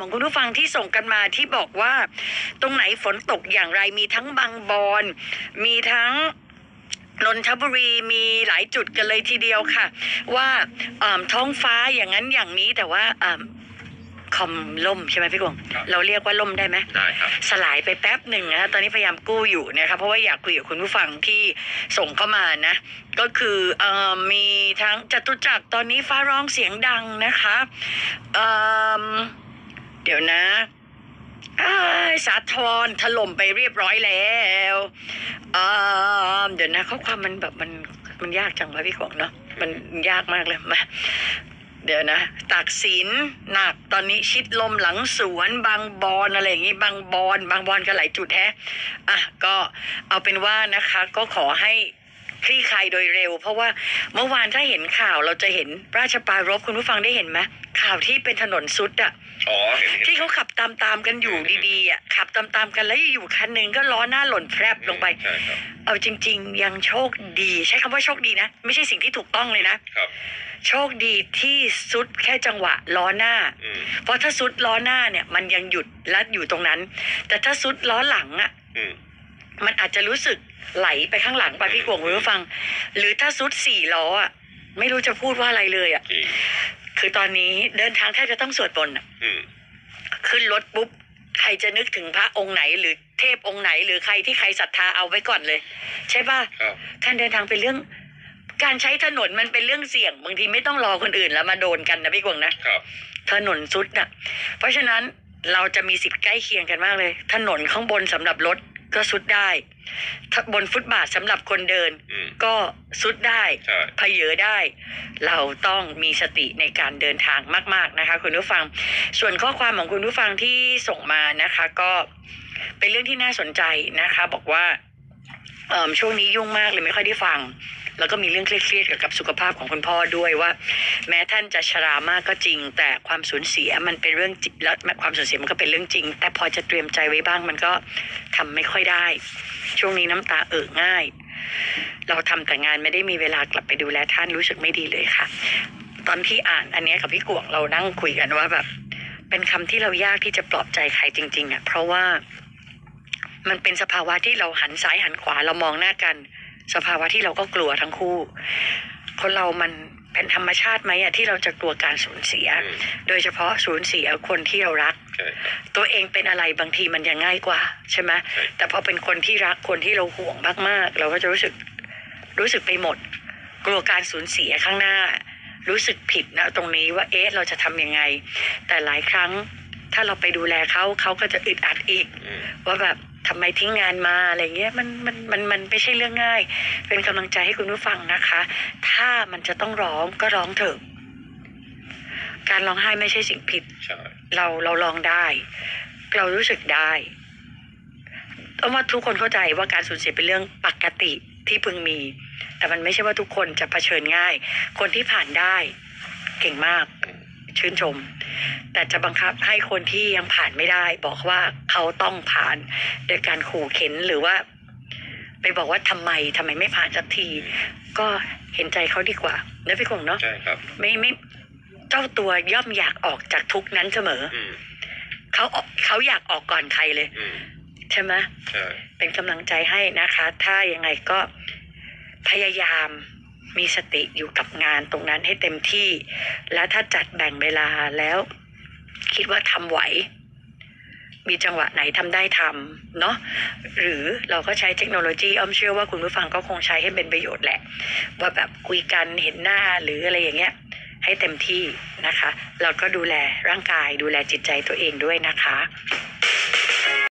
ของคุณผู้ฟังที่ส่งกันมาที่บอกว่า ตรงไหนฝนตกอย่างไรมีทั้งบางบอนมีทั้งนนทบุรีมีหลายจุดกันเลยทีเดียวค่ะ ว่าเอิ่มท้องฟ้าอย่างนั้นอย่างนี้แต่ว่าเอิ่มคอมล่มใช่ไหมพี่กวงครับเราเรียกว่าล่มได้ไหมได้ครับสลายไปแป๊บหนึ่งนะตอนนี้พยายามกู้อยู่นะคะเพราะว่าอยากคุยกับคุณผู้ฟังที่ส่งเข้ามานะ ก็คือเออมีทั้งจตุจักรตอนนี้ฟ้าร้องเสียงดังนะคะ เดี๋ยวนะสาทรถล่มไปเรียบร้อยแล้วเดี๋ยวนะข้อความมันแบบมันมันยากจังวะพี่กวางเนาะมันยากมากเลยมาเดี๋ยวนะตากสินหนักตอนนี้ชิดลมหลังสวนบางบอนอะไรอย่างงี้บางบอนบางบอนก็หลายจุดแฮะอะก็เอาเป็นว่านะคะ ก็ขอให้ คลี่คลายโดยเร็ว เพราะว่าเมื่อวานถ้าเห็นข่าวเราจะเห็นราชปรารบคุณผู้ฟังได้เห็นไหมข่าวที่เป็นถนนซุดอะอ๋อเห็นเห็นที่เขาขับตามๆกันอยู่ดีๆอะขับตามๆกันแล้วอยู่คันหนึ่งก็ล้อหน้าหล่นแพรบลงไปใช่ครับเอาจริง ๆ ยังโชคดี ใช้คำว่าโชคดีนะ ไม่ใช่สิ่งที่ถูกต้องเลยนะครับโชคดีที่ซุดแค่จังหวะล้อหน้าอืมเพราะถ้าซุดล้อหน้าเนี่ย มันยังหยุดและอยู่ตรงนั้น แต่ถ้าซุดล้อหลังอะอื มมันอาจจะรู้สึกไหลไปข้างหลังไปพี่กวงคุณผู้ฟัง หรือถ้าซุดสี่ล้ออะไม่รู้จะพูดว่าอะไรเลยอะ จริงคือตอนนี้เดินทางแทบจะต้องสวดบนต์อะอืมขึ้นรถปุ๊บ ใครจะนึกถึงพระองค์ไหน หรือเทพองค์ไหน หรือใครที่ใครศรัทธาเอาไว้ก่อนเลย ใช่ป่ะ ครับ การเดินทางเป็นเรื่อง การใช้ถนนมันเป็นเรื่องเสี่ยง บางทีไม่ต้องรอคนอื่นแล้วมาโดนกันนะพี่กวงนะครับ ถนนซุดน่ะ เพราะฉะนั้นเราจะมีสิทธิ์ใกล้เคียงกันมากเลย ถนนข้างบนสำหรับรถ ก็ซุดได้ถ้าบนฟุตบาทสำหรับคนเดิน อืม ก็ซุดได้ใช่พเยอได้ เราต้องมีสติในการเดินทางมาก ๆนะคะ คุณผู้ฟัง ส่วนข้อความของคุณผู้ฟังที่ส่งมานะคะ ก็เป็นเรื่องที่น่าสนใจนะคะ บอกว่าเอิ่มช่วงนี้ยุ่งมากเลยไม่ค่อยได้ฟัง แล้วก็มีเรื่องเครียดๆเกี่ยวกับสุขภาพของคุณพ่อด้วยว่า แม้ท่านจะชรามากก็จริง แต่ความสูญเสียมันเป็นเรื่องจริงแล้วความสูญเสียมันก็เป็นเรื่องจริง แต่พอจะเตรียมใจไว้บ้างมันก็ทำไม่ค่อยได้ ช่วงนี้น้ำตาเอ่อง่าย เราทำแต่งานไม่ได้มีเวลากลับไปดูแลท่านรู้สึกไม่ดีเลยค่ะ ตอนที่อ่านอันนี้กับพี่กวงเรานั่งคุยกันว่าแบบ เป็นคำที่เรายากที่จะปลอบใจใครจริง ๆอะเพราะว่ามันเป็นสภาวะที่เราหันซ้ายหันขวาเรามองหน้ากัน สภาวะที่เราก็กลัวทั้งคู่ คนเรามันเป็นธรรมชาติไหมอะที่เราจะกลัวการสูญเสียอืมโดยเฉพาะสูญเสียคนที่เรารักใช่ครับตัวเองเป็นอะไรบางทีมันยังง่ายกว่า ใช่ไหมใช่แต่พอเป็นคนที่รักคนที่เราห่วงมากๆ เราก็จะรู้สึกรู้สึกไปหมด กลัวการสูญเสียข้างหน้า รู้สึกผิดนะตรงนี้ว่าเอ๊ะเราจะทำยังไง แต่หลายครั้งถ้าเราไปดูแลเขาเขาก็จะอึดอัดอีกอืมว่าแบบ ทำไมทิ้งงานมาอะไรเงี้ยมันมันมันมันไม่ใช่เรื่องง่าย เป็นกำลังใจให้คุณผู้ฟังนะคะ ถ้ามันจะต้องร้องก็ร้องเถอะการร้องไห้ไม่ใช่สิ่งผิดใช่เราเราลองได้ เรารู้สึกได้ต้องว่าทุกคนเข้าใจว่าการสูญเสียเป็นเรื่องปกติที่พึงมี แต่มันไม่ใช่ว่าทุกคนจะเผชิญง่าย คนที่ผ่านได้เก่งมากอืม ชื่นชม แต่จะบังคับให้คนที่ยังผ่านไม่ได้ บอกว่าเขาต้องผ่านโดยการขู่เข็นหรือว่า ไปบอกว่าทำไมทำไมไม่ผ่านสักที ก็เห็นใจเขาดีกว่าเนอะพี่คงเนาะใช่ครับไม่ไม่เจ้าตัวย่อมอยากออกจากทุกข์นั้นเสมออืมเขาออกเขาอยากออกก่อนใครเลยอืมใช่ไหมใช่เป็นกำลังใจให้นะคะ ถ้ายังไงก็พยายาม มีสติอยู่กับงานตรงนั้นให้เต็มที่ และถ้าจัดแบ่งเวลาแล้ว คิดว่าทำไหว มีจังหวะไหนทำได้ทำเนาะหรือเราก็ใช้เทคโนโลยีอ้อมเชื่อว่าคุณผู้ฟังก็คงใช้ให้เป็นประโยชน์แหละ ว่าแบบคุยกันเห็นหน้าหรืออะไรอย่างเงี้ยให้เต็มที่นะคะ เราก็ดูแลร่างกายดูแลจิตใจตัวเองด้วยนะคะ